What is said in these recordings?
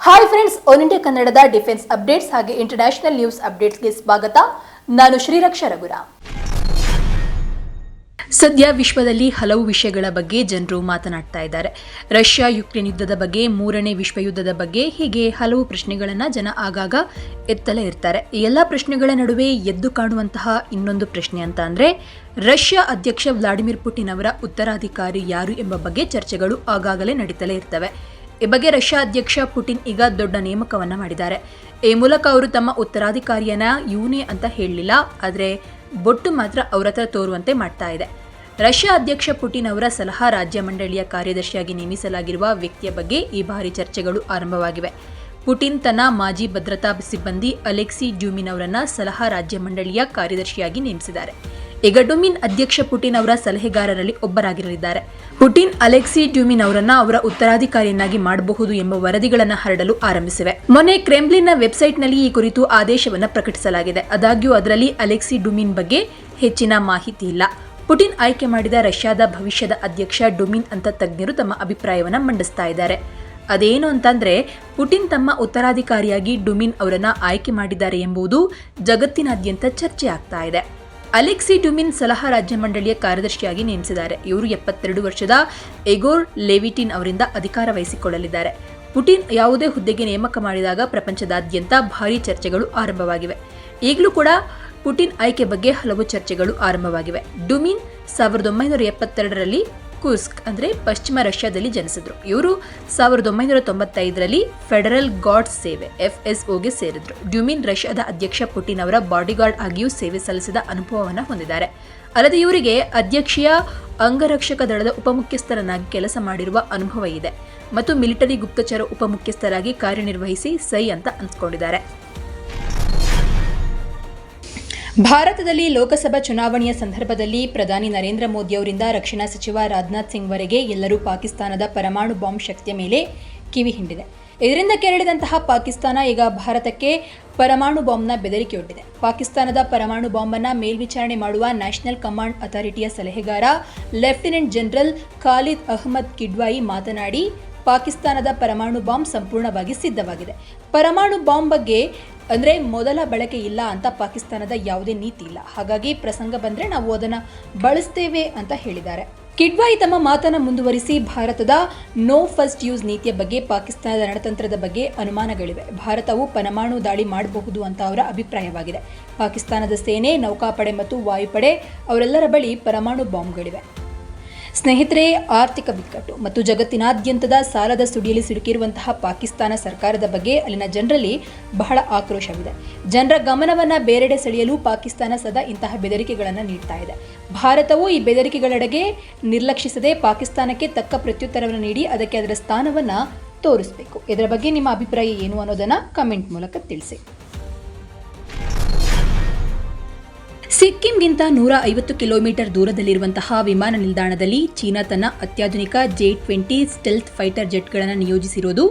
Hi friends all India ಕನ್ನಡದ defence updates ಹಾಗೆ international news ಅಪ್ಡೇಟ್ಸ್ಗೆ ಸ್ವಾಗತ. ನಾನು ಶ್ರೀರಕ್ಷ ರಘುರಾಮ್ ಸದ್ಯ ವಿಶ್ವದಲ್ಲಿ ಹಲವು ವಿಷಯಗಳ ಬಗ್ಗೆ ಜನರು ಮಾತನಾಡ್ತಾ ಇದ್ದಾರೆ. ರಷ್ಯಾ ಯುಕ್ರೇನ್ ಯುದ್ಧದ ಬಗ್ಗೆ, ಮೂರನೇ ವಿಶ್ವ ಯುದ್ಧದ ಬಗ್ಗೆ, ಹೀಗೆ ಹಲವು ಪ್ರಶ್ನೆಗಳನ್ನು ಜನ ಆಗಾಗ ಎತ್ತಲೇ ಇರ್ತಾರೆ. ಎಲ್ಲ ಪ್ರಶ್ನೆಗಳ ನಡುವೆ ಎದ್ದು ಕಾಣುವಂತಹ ಇನ್ನೊಂದು ಪ್ರಶ್ನೆ ಅಂತ ಅಂದರೆ, ರಷ್ಯಾ ಅಧ್ಯಕ್ಷ ವ್ಲಾಡಿಮಿರ್ ಪುಟಿನ್ ಅವರ ಉತ್ತರಾಧಿಕಾರಿ ಯಾರು ಎಂಬ ಬಗ್ಗೆ ಚರ್ಚೆಗಳು ಆಗಾಗಲೇ ನಡೀತಲೇ ಇರ್ತವೆ. ಈ ಬಗ್ಗೆ ರಷ್ಯಾ ಅಧ್ಯಕ್ಷ ಪುಟಿನ್ ಈಗ ದೊಡ್ಡ ನೇಮಕವನ್ನ ಮಾಡಿದ್ದಾರೆ. ಈ ಮೂಲಕ ಅವರು ತಮ್ಮ ಉತ್ತರಾಧಿಕಾರಿಯನ್ನ ಇವನೇ ಅಂತ ಹೇಳಲಿಲ್ಲ, ಆದರೆ ಬೊಟ್ಟು ಮಾತ್ರ ಅವರ ಹತ್ರ ತೋರುವಂತೆ ಮಾಡ್ತಾ ಇದೆ. ರಷ್ಯಾ ಅಧ್ಯಕ್ಷ ಪುಟಿನ್ ಅವರ ಸಲಹಾ ರಾಜ್ಯ ಮಂಡಳಿಯ ಕಾರ್ಯದರ್ಶಿಯಾಗಿ ನೇಮಿಸಲಾಗಿರುವ ವ್ಯಕ್ತಿಯ ಬಗ್ಗೆ ಈ ಬಾರಿ ಚರ್ಚೆಗಳು ಆರಂಭವಾಗಿವೆ. ಪುಟಿನ್ ತನ್ನ ಮಾಜಿ ಭದ್ರತಾ ಸಿಬ್ಬಂದಿ ಅಲೆಕ್ಸಿ ಡ್ಯೂಮಿನ್ ಅವರನ್ನ ಸಲಹಾ ರಾಜ್ಯ ಮಂಡಳಿಯ ಕಾರ್ಯದರ್ಶಿಯಾಗಿ ನೇಮಿಸಿದ್ದಾರೆ. ಈಗ ಡುಮಿನ್ ಅಧ್ಯಕ್ಷ ಪುಟಿನ್ ಅವರ ಸಲಹೆಗಾರರಲ್ಲಿ ಒಬ್ಬರಾಗಿರಲಿದ್ದಾರೆ. ಪುಟಿನ್ ಅಲೆಕ್ಸಿ ಡ್ಯೂಮಿನ್ ಅವರನ್ನ ಅವರ ಉತ್ತರಾಧಿಕಾರಿಯನ್ನಾಗಿ ಮಾಡಬಹುದು ಎಂಬ ವರದಿಗಳನ್ನು ಹರಡಲು ಆರಂಭಿಸಿವೆ. ಮೊನ್ನೆ ಕ್ರೆಮ್ಲಿನ್ನ ವೆಬ್ಸೈಟ್ನಲ್ಲಿ ಈ ಕುರಿತು ಆದೇಶವನ್ನು ಪ್ರಕಟಿಸಲಾಗಿದೆ. ಆದಾಗ್ಯೂ ಅದರಲ್ಲಿ ಅಲೆಕ್ಸಿ ಡುಮಿನ್ ಬಗ್ಗೆ ಹೆಚ್ಚಿನ ಮಾಹಿತಿ ಇಲ್ಲ. ಪುಟಿನ್ ಆಯ್ಕೆ ಮಾಡಿದ ರಷ್ಯಾದ ಭವಿಷ್ಯದ ಅಧ್ಯಕ್ಷ ಡುಮಿನ್ ಅಂತ ತಜ್ಞರು ತಮ್ಮ ಅಭಿಪ್ರಾಯವನ್ನು ಮಂಡಿಸ್ತಾ ಇದ್ದಾರೆ. ಅದೇನು ಅಂತಂದ್ರೆ, ಪುಟಿನ್ ತಮ್ಮ ಉತ್ತರಾಧಿಕಾರಿಯಾಗಿ ಡುಮಿನ್ ಅವರನ್ನ ಆಯ್ಕೆ ಮಾಡಿದ್ದಾರೆ ಎಂಬುದು ಜಗತ್ತಿನಾದ್ಯಂತ ಚರ್ಚೆ ಆಗ್ತಾ ಇದೆ. ಅಲೆಕ್ಸಿ ಡುಮಿನ್ ಸಲಹಾ ರಾಜ್ಯ ಮಂಡಳಿಯ ಕಾರ್ಯದರ್ಶಿಯಾಗಿ ನೇಮಿಸಿದ್ದಾರೆ. ಇವರು ಎಪ್ಪತ್ತೆರಡು ವರ್ಷದ ಎಗೋರ್ ಲೆವಿಟಿನ್ ಅವರಿಂದ ಅಧಿಕಾರ ವಹಿಸಿಕೊಳ್ಳಲಿದ್ದಾರೆ. ಪುಟಿನ್ ಯಾವುದೇ ಹುದ್ದೆಗೆ ನೇಮಕ ಮಾಡಿದಾಗ ಪ್ರಪಂಚದಾದ್ಯಂತ ಭಾರೀ ಚರ್ಚೆಗಳು ಆರಂಭವಾಗಿವೆ. ಈಗಲೂ ಕೂಡ ಪುಟಿನ್ ಆಯ್ಕೆ ಬಗ್ಗೆ ಹಲವು ಚರ್ಚೆಗಳು ಆರಂಭವಾಗಿವೆ. ಡುಮಿನ್ ಸಾವಿರದ ಒಂಬೈನೂರ ಎಪ್ಪತ್ತೆರಡರಲ್ಲಿ ಕುಸ್ಕ್ ಅಂದರೆ ಪಶ್ಚಿಮ ರಷ್ಯಾದಲ್ಲಿ ಜನಿಸಿದ್ರು. ಇವರು ಸಾವಿರದ ಒಂಬೈನೂರ ತೊಂಬತ್ತೈದರಲ್ಲಿ ಫೆಡರಲ್ ಗಾರ್ಡ್ ಸೇವೆ, ಎಫ್ ಎಸ್ ಓಗೆ ಸೇರಿದ್ರು. ಡ್ಯೂಮಿನ್ ರಷ್ಯಾದ ಅಧ್ಯಕ್ಷ ಪುಟಿನ್ ಅವರ ಬಾಡಿಗಾರ್ಡ್ ಆಗಿಯೂ ಸೇವೆ ಸಲ್ಲಿಸಿದ ಅನುಭವವನ್ನು ಹೊಂದಿದ್ದಾರೆ. ಅಲ್ಲದೆ ಇವರಿಗೆ ಅಧ್ಯಕ್ಷೀಯ ಅಂಗರಕ್ಷಕ ದಳದ ಉಪಮುಖ್ಯಸ್ಥರನ್ನಾಗಿ ಕೆಲಸ ಮಾಡಿರುವ ಅನುಭವ ಇದೆ. ಮತ್ತು ಮಿಲಿಟರಿ ಗುಪ್ತಚರ ಉಪಮುಖ್ಯಸ್ಥರಾಗಿ ಕಾರ್ಯನಿರ್ವಹಿಸಿ ಸೈ ಅಂತ ಅನ್ಸ್ಕೊಂಡಿದ್ದಾರೆ ಭಾರತದಲ್ಲಿ ಲೋಕಸಭಾ ಚುನಾವಣೆಯ ಸಂದರ್ಭದಲ್ಲಿ ಪ್ರಧಾನಿ ನರೇಂದ್ರ ಮೋದಿ ಅವರಿಂದ ರಕ್ಷಣಾ ಸಚಿವ ರಾಜನಾಥ್ ಸಿಂಗ್ ವರೆಗೆ ಎಲ್ಲರೂ ಪಾಕಿಸ್ತಾನದ ಪರಮಾಣು ಬಾಂಬ್ ಶಕ್ತಿಯ ಮೇಲೆ ಕಿವಿ ಹಿಂಡಿದೆ. ಇದರಿಂದ ಕೆರಳಿದಂತಹ ಪಾಕಿಸ್ತಾನ ಈಗ ಭಾರತಕ್ಕೆ ಪರಮಾಣು ಬಾಂಬ್ನ ಬೆದರಿಕೆಯೊಡ್ಡಿದೆ. ಪಾಕಿಸ್ತಾನದ ಪರಮಾಣು ಬಾಂಬನ್ನು ಮೇಲ್ವಿಚಾರಣೆ ಮಾಡುವ ನ್ಯಾಷನಲ್ ಕಮಾಂಡ್ ಅಥಾರಿಟಿಯ ಸಲಹೆಗಾರ ಲೆಫ್ಟಿನೆಂಟ್ ಜನರಲ್ ಖಾಲಿದ್ ಅಹ್ಮದ್ ಕಿಡ್ವಾಯಿ ಮಾತನಾಡಿ ಪಾಕಿಸ್ತಾನದ ಪರಮಾಣು ಬಾಂಬ್ ಸಂಪೂರ್ಣವಾಗಿ ಸಿದ್ಧವಾಗಿದೆ. ಪರಮಾಣು ಬಾಂಬ್ ಬಗ್ಗೆ ಅಂದರೆ ಮೊದಲ ಬಳಕೆ ಇಲ್ಲ ಅಂತ ಪಾಕಿಸ್ತಾನದ ಯಾವುದೇ ನೀತಿ ಇಲ್ಲ. ಹಾಗಾಗಿ ಪ್ರಸಂಗ ಬಂದರೆ ನಾವು ಅದನ್ನು ಬಳಸ್ತೇವೆ ಅಂತ ಹೇಳಿದ್ದಾರೆ. ಕಿಡ್ವಾಯಿ ತಮ್ಮ ಮಾತನ್ನು ಮುಂದುವರಿಸಿ ಭಾರತದ ನೋ ಫಸ್ಟ್ ಯೂಸ್ ನೀತಿಯ ಬಗ್ಗೆ, ಪಾಕಿಸ್ತಾನದ ರಣತಂತ್ರದ ಬಗ್ಗೆ ಅನುಮಾನಗಳಿವೆ. ಭಾರತವು ಪರಮಾಣು ದಾಳಿ ಮಾಡಬಹುದು ಅಂತ ಅವರ ಅಭಿಪ್ರಾಯವಾಗಿದೆ. ಪಾಕಿಸ್ತಾನದ ಸೇನೆ, ನೌಕಾಪಡೆ ಮತ್ತು ವಾಯುಪಡೆ ಅವರೆಲ್ಲರ ಬಳಿ ಪರಮಾಣು ಬಾಂಬ್ಗಳಿವೆ. ಸ್ನೇಹಿತರೆ, ಆರ್ಥಿಕ ಬಿಕ್ಕಟ್ಟು ಮತ್ತು ಜಗತ್ತಿನಾದ್ಯಂತದ ಸಾಲದ ಸುಡಿಯಲ್ಲಿ ಸಿಲುಕಿರುವಂತಹ ಪಾಕಿಸ್ತಾನ ಸರ್ಕಾರದ ಬಗ್ಗೆ ಅಲ್ಲಿನ ಜನರಲ್ಲಿ ಬಹಳ ಆಕ್ರೋಶವಿದೆ. ಜನರ ಗಮನವನ್ನ ಬೇರೆಡೆ ಸೆಳೆಯಲು ಪಾಕಿಸ್ತಾನ ಸದಾ ಇಂತಹ ಬೆದರಿಕೆಗಳನ್ನು ನೀಡ್ತಾ ಇದೆ. ಭಾರತವು ಈ ಬೆದರಿಕೆಗಳೆಡೆಗೆ ನಿರ್ಲಕ್ಷಿಸದೆ ಪಾಕಿಸ್ತಾನಕ್ಕೆ ತಕ್ಕ ಪ್ರತ್ಯುತ್ತರವನ್ನು ನೀಡಿ ಅದಕ್ಕೆ ಅದರ ಸ್ಥಾನವನ್ನು ತೋರಿಸಬೇಕು. ಇದರ ಬಗ್ಗೆ ನಿಮ್ಮ ಅಭಿಪ್ರಾಯ ಏನು ಅನ್ನೋದನ್ನು ಕಮೆಂಟ್ ಮೂಲಕ ತಿಳಿಸಿ. ಸಿಕ್ಕಿಂಗಿಂತ ನೂರ ಐವತ್ತು ಕಿಲೋಮೀಟರ್ ದೂರದಲ್ಲಿರುವಂತಹ ವಿಮಾನ ನಿಲ್ದಾಣದಲ್ಲಿ ಚೀನಾ ತನ್ನ ಅತ್ಯಾಧುನಿಕ ಜೆ ಟ್ವೆಂಟಿ ಸ್ಟೆಲ್ತ್ ಫೈಟರ್ ಜೆಟ್ಗಳನ್ನು ನಿಯೋಜಿಸಿರುವುದು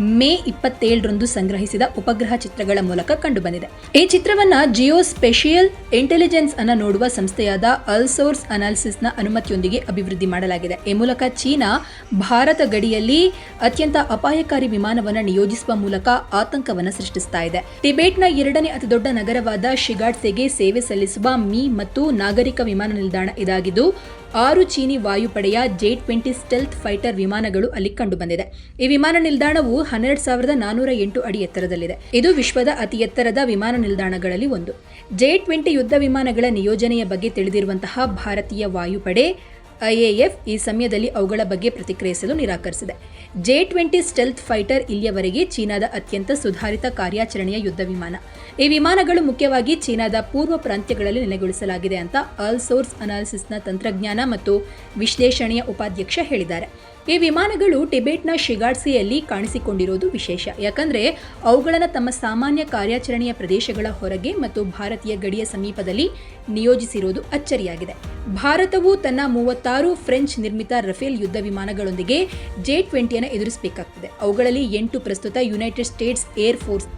ಮೇ ಇಪ್ಪತ್ತೇಳರಂದು ಸಂಗ್ರಹಿಸಿದ ಉಪಗ್ರಹ ಚಿತ್ರಗಳ ಮೂಲಕ ಕಂಡುಬಂದಿದೆ. ಈ ಚಿತ್ರವನ್ನ ಜಿಯೋ ಸ್ಪೆಷಿಯಲ್ ಇಂಟೆಲಿಜೆನ್ಸ್ ಅನ್ನ ನೋಡುವ ಸಂಸ್ಥೆಯಾದ ಅಲ್ಸೋರ್ಸ್ ಅನಾಲಿಸಿಸ್ನ ಅನುಮತಿಯೊಂದಿಗೆ ಅಭಿವೃದ್ಧಿ ಮಾಡಲಾಗಿದೆ. ಈ ಮೂಲಕ ಚೀನಾ ಭಾರತ ಗಡಿಯಲ್ಲಿ ಅತ್ಯಂತ ಅಪಾಯಕಾರಿ ವಿಮಾನವನ್ನು ನಿಯೋಜಿಸುವ ಮೂಲಕ ಆತಂಕವನ್ನು ಸೃಷ್ಟಿಸ್ತಾ ಇದೆ. ಟಿಬೇಟ್ನ ಎರಡನೇ ಅತಿದೊಡ್ಡ ನಗರವಾದ ಶಿಗಾಟ್ಸೆಗೆ ಸೇವೆ ಸಲ್ಲಿಸುವ ಮೀ ಮತ್ತು ನಾಗರಿಕ ವಿಮಾನ ನಿಲ್ದಾಣ ಇದಾಗಿದ್ದು ಆರು ಚೀನಿ ವಾಯುಪಡೆಯ ಜೆ ಟ್ವೆಂಟಿ ಸ್ಟೆಲ್ತ್ ಫೈಟರ್ ವಿಮಾನಗಳು ಅಲ್ಲಿ ಕಂಡುಬಂದಿದೆ. ಈ ವಿಮಾನ ನಿಲ್ದಾಣವು ಹನ್ನೆರಡು ಸಾವಿರದ ನಾನೂರ ಎಂಟು ಅಡಿ ಎತ್ತರದಲ್ಲಿದೆ. ಇದು ವಿಶ್ವದ ಅತಿ ಎತ್ತರದ ವಿಮಾನ ನಿಲ್ದಾಣಗಳಲ್ಲಿ ಒಂದು. ಜೆ ಟ್ವೆಂಟಿ ಯುದ್ಧ ವಿಮಾನಗಳ ನಿಯೋಜನೆಯ ಬಗ್ಗೆ ತಿಳಿದಿರುವಂತಹ ಭಾರತೀಯ ವಾಯುಪಡೆ ಐಎಎಫ್ ಈ ಸಮಯದಲ್ಲಿ ಅವುಗಳ ಬಗ್ಗೆ ಪ್ರತಿಕ್ರಿಯಿಸಲು ನಿರಾಕರಿಸಿದೆ. ಜೆ ಟ್ವೆಂಟಿ ಸ್ಟೆಲ್ತ್ ಫೈಟರ್ ಇಲ್ಲಿಯವರೆಗೆ ಚೀನಾದ ಅತ್ಯಂತ ಸುಧಾರಿತ ಕಾರ್ಯಾಚರಣೆಯ ಯುದ್ಧ ವಿಮಾನ. ಈ ವಿಮಾನಗಳು ಮುಖ್ಯವಾಗಿ ಚೀನಾದ ಪೂರ್ವ ಪ್ರಾಂತ್ಯಗಳಲ್ಲಿ ನೆಲೆಗೊಳಿಸಲಾಗಿದೆ ಅಂತ ಆಲ್ ಸೋರ್ಸ್ ಅನಾಲಿಸಿಸ್ನ ತಂತ್ರಜ್ಞಾನ ಮತ್ತು ವಿಶ್ಲೇಷಣೆಯ ಉಪಾಧ್ಯಕ್ಷ ಹೇಳಿದ್ದಾರೆ. ಈ ವಿಮಾನಗಳು ಟಿಬೆಟ್ನ ಶಿಗಾಡ್ಸಿಯಲ್ಲಿ ಕಾಣಿಸಿಕೊಂಡಿರೋದು ವಿಶೇಷ. ಯಾಕಂದರೆ ಅವುಗಳನ್ನು ತಮ್ಮ ಸಾಮಾನ್ಯ ಕಾರ್ಯಾಚರಣೆಯ ಪ್ರದೇಶಗಳ ಹೊರಗೆ ಮತ್ತು ಭಾರತೀಯ ಗಡಿಯ ಸಮೀಪದಲ್ಲಿ ನಿಯೋಜಿಸಿರುವುದು ಅಚ್ಚರಿಯಾಗಿದೆ. ಭಾರತವು ತನ್ನ ಮೂವತ್ತಾರು ಫ್ರೆಂಚ್ ನಿರ್ಮಿತ ರಫೇಲ್ ಯುದ್ಧ ವಿಮಾನಗಳೊಂದಿಗೆ ಜೆ ಟ್ವೆಂಟಿಯನ್ನು ಎದುರಿಸಬೇಕಾಗ್ತದೆ. ಅವುಗಳಲ್ಲಿ ಎಂಟು ಪ್ರಸ್ತುತ United States air force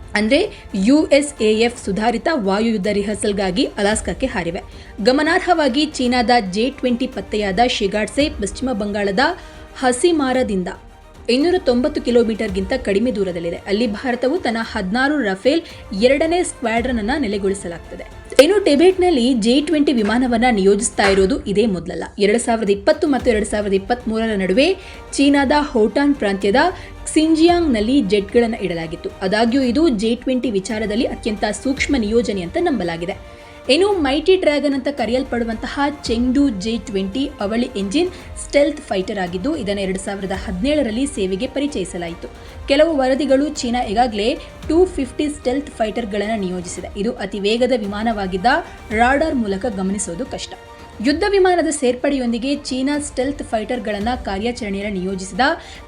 A F ಸುಧಾರಿತ ವಾಯುಯುದ್ಧ ರಿಹರ್ಸಲ್ಗಾಗಿ ಅಲಾಸ್ಕಾಕ್ಕೆ ಹಾರಿವೆ. ಗಮನಾರ್ಹವಾಗಿ ಚೀನಾದ ಜೆ ಟ್ವೆಂಟಿ ಪತ್ತೆಯಾದ ಶಿಗಾಡ್ಸೆ ಪಶ್ಚಿಮ ಬಂಗಾಳದ ಹಸಿಮಾರದಿಂದ. ಇನ್ನೂರ ತೊಂಬತ್ತು ಕಿಲೋಮೀಟರ್ಗಿಂತ ಕಡಿಮೆ ದೂರದಲ್ಲಿದೆ. ಅಲ್ಲಿ ಭಾರತವು ತನ್ನ ಹದಿನಾರು ರಫೇಲ್ ಎರಡನೇ ಸ್ಕ್ವಾಡ್ರನ್ ಅನ್ನ ನೆಲೆಗೊಳಿಸಲಾಗ್ತದೆ. ಇನ್ನು ಟೆಬೆಟ್ನಲ್ಲಿ ಜೆ ಟ್ವೆಂಟಿ ವಿಮಾನವನ್ನ ನಿಯೋಜಿಸ್ತಾ ಇರೋದು ಇದೇ ಮೊದಲಲ್ಲ. ಎರಡು ಸಾವಿರದ ಇಪ್ಪತ್ತು ಮತ್ತು ಎರಡು ಸಾವಿರದ ಇಪ್ಪತ್ತ್ ಮೂರರ ನಡುವೆ ಚೀನಾದ ಹೋಟಾನ್ ಪ್ರಾಂತ್ಯದ ಕ್ಸಿಂಜಿಯಾಂಗ್ನಲ್ಲಿ ಜೆಟ್ಗಳನ್ನು ಇಡಲಾಗಿತ್ತು. ಆದಾಗ್ಯೂ ಇದು ಜೆ ಟ್ವೆಂಟಿ ವಿಚಾರದಲ್ಲಿ ಅತ್ಯಂತ ಸೂಕ್ಷ್ಮ ನಿಯೋಜನೆ ಅಂತ ನಂಬಲಾಗಿದೆ. ಇನ್ನು ಮೈಟಿ ಡ್ರ್ಯಾಗನ್ ಅಂತ ಕರೆಯಲ್ಪಡುವಂತಹ ಚೆಂಗ್ಡು ಜೆ ಟ್ವೆಂಟಿ ಅವಳಿ ಎಂಜಿನ್ ಸ್ಟೆಲ್ತ್ ಫೈಟರ್ ಆಗಿದ್ದು, ಇದನ್ನು ಎರಡು ಸಾವಿರದ ಹದಿನೇಳರಲ್ಲಿ ಸೇವೆಗೆ ಪರಿಚಯಿಸಲಾಯಿತು. ಕೆಲವು ವರದಿಗಳು ಚೀನಾ ಈಗಾಗಲೇ ಟೂ ಫಿಫ್ಟಿ ಸ್ಟೆಲ್ತ್ ಫೈಟರ್ಗಳನ್ನು ನಿಯೋಜಿಸಿದೆ. ಇದು ಅತಿ ವೇಗದ ವಿಮಾನವಾಗಿದ್ದ ರಾಡಾರ್ ಮೂಲಕ ಗಮನಿಸೋದು ಕಷ್ಟ. ಯುದ್ಧ ವಿಮಾನದ ಸೇರ್ಪಡೆಯೊಂದಿಗೆ ಚೀನಾ ಸ್ಟೆಲ್ತ್ ಫೈಟರ್ಗಳನ್ನು ಕಾರ್ಯಾಚರಣೆಯನ್ನು ನಿಯೋಜಿಸಿದ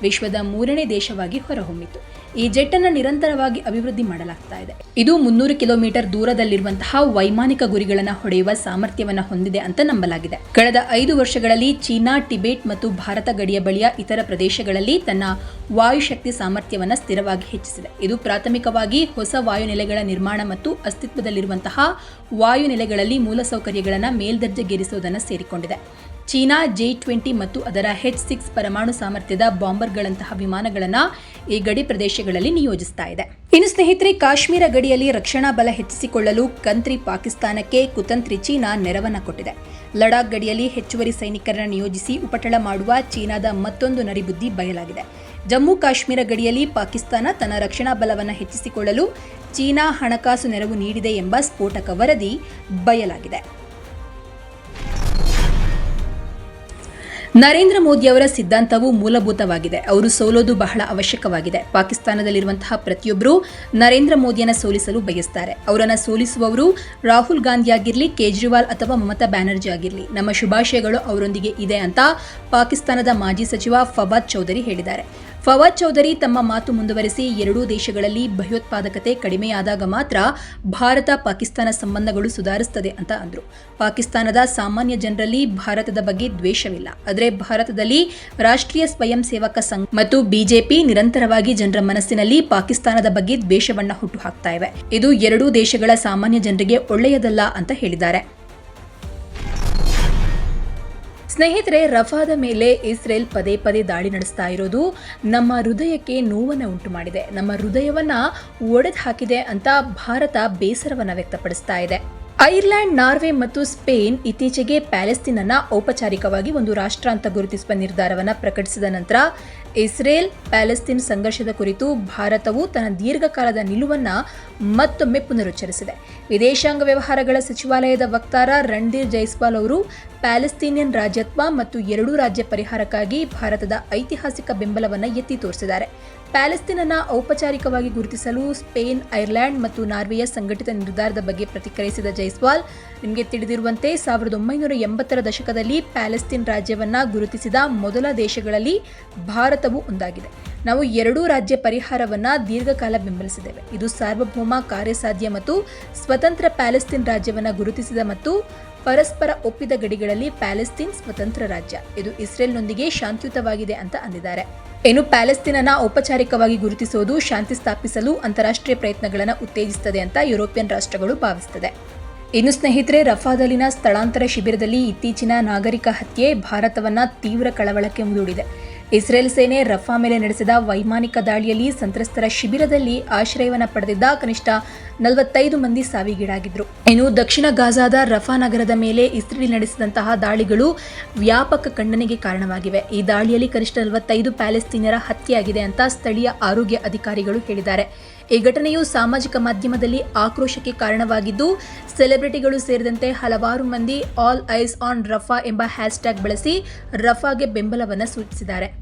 ವಿಶ್ವದ ಮೂರನೇ ದೇಶವಾಗಿ ಹೊರಹೊಮ್ಮಿತು. ಈ ಜೆಟ್ ಅನ್ನು ನಿರಂತರವಾಗಿ ಅಭಿವೃದ್ಧಿ ಮಾಡಲಾಗ್ತಾ ಇದೆ. ಇದು ಮುನ್ನೂರು ಕಿಲೋಮೀಟರ್ ದೂರದಲ್ಲಿರುವಂತಹ ವೈಮಾನಿಕ ಗುರಿಗಳನ್ನು ಹೊಡೆಯುವ ಸಾಮರ್ಥ್ಯವನ್ನು ಹೊಂದಿದೆ ಅಂತ ನಂಬಲಾಗಿದೆ. ಕಳೆದ ಐದು ವರ್ಷಗಳಲ್ಲಿ ಚೀನಾ, ಟಿಬೆಟ್ ಮತ್ತು ಭಾರತ ಗಡಿಯ ಬಳಿಯ ಇತರ ಪ್ರದೇಶಗಳಲ್ಲಿ ತನ್ನ ವಾಯುಶಕ್ತಿ ಸಾಮರ್ಥ್ಯವನ್ನು ಸ್ಥಿರವಾಗಿ ಹೆಚ್ಚಿಸಿದೆ. ಇದು ಪ್ರಾಥಮಿಕವಾಗಿ ಹೊಸ ವಾಯುನೆಲೆಗಳ ನಿರ್ಮಾಣ ಮತ್ತು ಅಸ್ತಿತ್ವದಲ್ಲಿರುವಂತಹ ವಾಯುನೆಲೆಗಳಲ್ಲಿ ಮೂಲಸೌಕರ್ಯಗಳನ್ನು ಮೇಲ್ದರ್ಜೆಗೇರಿಸುವುದನ್ನು ಸೇರಿಕೊಂಡಿದೆ. ಚೀನಾ ಜೆ ಟ್ವೆಂಟಿ ಮತ್ತು ಅದರ ಹೆಚ್ ಸಿಕ್ಸ್ ಪರಮಾಣು ಸಾಮರ್ಥ್ಯದ ಬಾಂಬರ್ಗಳಂತಹ ವಿಮಾನಗಳನ್ನು ಈ ಗಡಿ ಪ್ರದೇಶಗಳಲ್ಲಿ ನಿಯೋಜಿಸ್ತಾ ಇದೆ. ಇನ್ನು ಸ್ನೇಹಿತರೆ, ಕಾಶ್ಮೀರ ಗಡಿಯಲ್ಲಿ ರಕ್ಷಣಾ ಬಲ ಹೆಚ್ಚಿಸಿಕೊಳ್ಳಲು ಕಂತ್ರಿ ಪಾಕಿಸ್ತಾನಕ್ಕೆ ಕುತಂತ್ರಿ ಚೀನಾ ನೆರವನ್ನು ಕೊಟ್ಟಿದೆ. ಲಡಾಖ್ ಗಡಿಯಲ್ಲಿ ಹೆಚ್ಚುವರಿ ಸೈನಿಕರನ್ನು ನಿಯೋಜಿಸಿ ಉಪಟಳ ಮಾಡುವ ಚೀನಾದ ಮತ್ತೊಂದು ನರಿಬುದ್ಧಿ ಬಯಲಾಗಿದೆ. ಜಮ್ಮು ಕಾಶ್ಮೀರ ಗಡಿಯಲ್ಲಿ ಪಾಕಿಸ್ತಾನ ತನ್ನ ರಕ್ಷಣಾ ಬಲವನ್ನು ಹೆಚ್ಚಿಸಿಕೊಳ್ಳಲು ಚೀನಾ ಹಣಕಾಸು ನೆರವು ನೀಡಿದೆ ಎಂಬ ಸ್ಫೋಟಕ ವರದಿ ಬಯಲಾಗಿದೆ. ನರೇಂದ್ರ ಮೋದಿಯವರ ಸಿದ್ಧಾಂತವು ಮೂಲಭೂತವಾಗಿದೆ. ಅವರು ಸೋಲೋದು ಬಹಳ ಅವಶ್ಯಕವಾಗಿದೆ. ಪಾಕಿಸ್ತಾನದಲ್ಲಿರುವಂತಹ ಪ್ರತಿಯೊಬ್ಬರೂ ನರೇಂದ್ರ ಮೋದಿಯನ್ನು ಸೋಲಿಸಲು ಬಯಸ್ತಾರೆ. ಅವರನ್ನು ಸೋಲಿಸುವವರು ರಾಹುಲ್ ಗಾಂಧಿ ಆಗಿರಲಿ, ಕೇಜ್ರಿವಾಲ್ ಅಥವಾ ಮಮತಾ ಬ್ಯಾನರ್ಜಿ ಆಗಿರಲಿ. ನಮ್ಮ ಶುಭಾಶಯಗಳು ಅವರೊಂದಿಗೆ ಇದೆ ಅಂತ ಪಾಕಿಸ್ತಾನದ ಮಾಜಿ ಸಚಿವ ಫವಾದ್ ಚೌಧರಿ ಹೇಳಿದ್ದಾರೆ. ಫವಾದ್ ಚೌಧರಿ ತಮ್ಮ ಮಾತು ಮುಂದುವರೆಸಿ ಎರಡೂ ದೇಶಗಳಲ್ಲಿ ಭಯೋತ್ಪಾದಕತೆ ಕಡಿಮೆಯಾದಾಗ ಮಾತ್ರ ಭಾರತ ಪಾಕಿಸ್ತಾನ ಸಂಬಂಧಗಳು ಸುಧಾರಿಸುತ್ತದೆ ಅಂತ ಅಂದರು. ಪಾಕಿಸ್ತಾನದ ಸಾಮಾನ್ಯ ಜನರಲ್ಲಿ ಭಾರತದ ಬಗ್ಗೆ ದ್ವೇಷವಿಲ್ಲ. ಆದರೆ ಭಾರತದಲ್ಲಿ ರಾಷ್ಟ್ರೀಯ ಸ್ವಯಂ ಸೇವಕ ಸಂಘ ಮತ್ತು ಬಿಜೆಪಿ ನಿರಂತರವಾಗಿ ಜನರ ಮನಸ್ಸಿನಲ್ಲಿ ಪಾಕಿಸ್ತಾನದ ಬಗ್ಗೆ ದ್ವೇಷವನ್ನ ಹುಟ್ಟುಹಾಕ್ತಾ ಇವೆ. ಇದು ಎರಡೂ ದೇಶಗಳ ಸಾಮಾನ್ಯ ಜನರಿಗೆ ಒಳ್ಳೆಯದಲ್ಲ ಅಂತ ಹೇಳಿದ್ದಾರೆ. ಸ್ನೇಹಿತರೆ, ರಫಾದ ಮೇಲೆ ಇಸ್ರೇಲ್ ಪದೇ ಪದೇ ದಾಳಿ ನಡೆಸ್ತಾ ಇರೋದು ನಮ್ಮ ಹೃದಯಕ್ಕೆ ನೋವನ್ನು ಉಂಟು ಮಾಡಿದೆ ನಮ್ಮ ಹೃದಯವನ್ನ ಒಡೆದು ಹಾಕಿದೆ ಅಂತ ಭಾರತ ಬೇಸರವನ್ನ ವ್ಯಕ್ತಪಡಿಸ್ತಾ ಇದೆ. ಐರ್ಲೆಂಡ್, ನಾರ್ವೆ ಮತ್ತು ಸ್ಪೇನ್ ಇತ್ತೀಚೆಗೆ ಪ್ಯಾಲೆಸ್ತೀನ್ ಅನ್ನ ಔಪಚಾರಿಕವಾಗಿ ಒಂದು ರಾಷ್ಟ್ರ ಅಂತ ಗುರುತಿಸುವ ನಿರ್ಧಾರವನ್ನು ಪ್ರಕಟಿಸಿದ ನಂತರ ಇಸ್ರೇಲ್ ಪ್ಯಾಲೆಸ್ತೀನ್ ಸಂಘರ್ಷದ ಕುರಿತು ಭಾರತವು ತನ್ನ ದೀರ್ಘಕಾಲದ ನಿಲುವನ್ನ ಮತ್ತೊಮ್ಮೆ ಪುನರುಚ್ಚರಿಸಿದೆ. ವಿದೇಶಾಂಗ ವ್ಯವಹಾರಗಳ ಸಚಿವಾಲಯದ ವಕ್ತಾರ ರಣಧೀರ್ ಜೈಸ್ವಾಲ್ ಅವರು ಪ್ಯಾಲೆಸ್ತೀನಿಯನ್ ರಾಜ್ಯತ್ವ ಮತ್ತು ಎರಡೂ ರಾಜ್ಯ ಪರಿಹಾರಕ್ಕಾಗಿ ಭಾರತದ ಐತಿಹಾಸಿಕ ಬೆಂಬಲವನ್ನು ಎತ್ತಿ ತೋರಿಸಿದ್ದಾರೆ. ಪ್ಯಾಲೆಸ್ತೀನನ್ನು ಔಪಚಾರಿಕವಾಗಿ ಗುರುತಿಸಲು ಸ್ಪೇನ್, ಐರ್ಲೆಂಡ್ ಮತ್ತು ನಾರ್ವೆಯ ಸಂಘಟಿತ ನಿರ್ಧಾರದ ಬಗ್ಗೆ ಪ್ರತಿಕ್ರಿಯಿಸಿದ ಜೈಸ್ವಾಲ್, ನಿಮಗೆ ತಿಳಿದಿರುವಂತೆ ಸಾವಿರದ ಒಂಬೈನೂರ ಎಂಬತ್ತರ ದಶಕದಲ್ಲಿ ಪ್ಯಾಲೆಸ್ತೀನ್ ರಾಜ್ಯವನ್ನು ಗುರುತಿಸಿದ ಮೊದಲ ದೇಶಗಳಲ್ಲಿ ಭಾರತವು ಒಂದಾಗಿದೆ. ನಾವು ಎರಡೂ ರಾಜ್ಯ ಪರಿಹಾರವನ್ನು ದೀರ್ಘಕಾಲ ಬೆಂಬಲಿಸಿದ್ದೇವೆ. ಇದು ಸಾರ್ವಭೌಮ ಕಾರ್ಯಸಾಧ್ಯ ಮತ್ತು ಸ್ವತಂತ್ರ ಪ್ಯಾಲೆಸ್ತೀನ್ ರಾಜ್ಯವನ್ನು ಗುರುತಿಸಿದ ಮತ್ತು ಪರಸ್ಪರ ಒಪ್ಪಿದ ಗಡಿಗಳಲ್ಲಿ ಪ್ಯಾಲೆಸ್ತೀನ್ ಸ್ವತಂತ್ರ ರಾಜ್ಯ. ಇದು ಇಸ್ರೇಲ್ನೊಂದಿಗೆ ಶಾಂತಿಯುತವಾಗಿದೆ ಅಂತ ಅಂದಿದ್ದಾರೆ. ಏನು ಪ್ಯಾಲೆಸ್ತೀನನ್ನ ಔಪಚಾರಿಕವಾಗಿ ಗುರುತಿಸುವುದು ಶಾಂತಿ ಸ್ಥಾಪಿಸಲು ಅಂತಾರಾಷ್ಟ್ರೀಯ ಪ್ರಯತ್ನಗಳನ್ನು ಉತ್ತೇಜಿಸುತ್ತದೆ ಅಂತ ಯುರೋಪಿಯನ್ ರಾಷ್ಟ್ರಗಳು ಭಾವಿಸುತ್ತದೆ. ಇನ್ನು ಸ್ನೇಹಿತರೆ, ರಫಾದಲ್ಲಿನ ಸ್ಥಳಾಂತರ ಶಿಬಿರದಲ್ಲಿ ಇತ್ತೀಚಿನ ನಾಗರಿಕ ಹತ್ಯೆ ಭಾರತವನ್ನ ತೀವ್ರ ಕಳವಳಕ್ಕೆ ಮುಂದೂಡಿದೆ ಇಸ್ರೇಲ್ ಸೇನೆ ರಫಾ ಮೇಲೆ ನಡೆಸಿದ ವೈಮಾನಿಕ ದಾಳಿಯಲ್ಲಿ ಸಂತ್ರಸ್ತರ ಶಿಬಿರದಲ್ಲಿ ಆಶ್ರಯವನ್ನು ಪಡೆದಿದ್ದ ಕನಿಷ್ಠ ನಲವತ್ತೈದು ಮಂದಿ ಸಾವಿಗೀಡಾಗಿದ್ರು ಇನ್ನು ದಕ್ಷಿಣ ಗಾಜಾದ ರಫಾ ನಗರದ ಮೇಲೆ ಇಸ್ರೇಲ್ ನಡೆಸಿದಂತಹ ದಾಳಿಗಳು ವ್ಯಾಪಕ ಖಂಡನೆಗೆ ಕಾರಣವಾಗಿವೆ. ಈ ದಾಳಿಯಲ್ಲಿ ಕನಿಷ್ಠ ನಲವತ್ತೈದು ಪ್ಯಾಲೆಸ್ತೀನಿಯರ ಹತ್ಯೆಯಾಗಿದೆ ಅಂತ ಸ್ಥಳೀಯ ಆರೋಗ್ಯ ಅಧಿಕಾರಿಗಳು ಹೇಳಿದ್ದಾರೆ. ಈ ಘಟನೆಯು ಸಾಮಾಜಿಕ ಮಾಧ್ಯಮದಲ್ಲಿ ಆಕ್ರೋಶಕ್ಕೆ ಕಾರಣವಾಗಿದ್ದು, ಸೆಲೆಬ್ರಿಟಿಗಳು ಸೇರಿದಂತೆ ಹಲವಾರು ಮಂದಿ ಆಲ್ ಐಸ್ ಆನ್ ರಫಾ ಎಂಬ ಹ್ಯಾಶ್ಟ್ಯಾಗ್ ಬಳಸಿ ರಫಾಗೆ ಬೆಂಬಲವನ್ನು ಸೂಚಿಸಿದ್ದಾರೆ.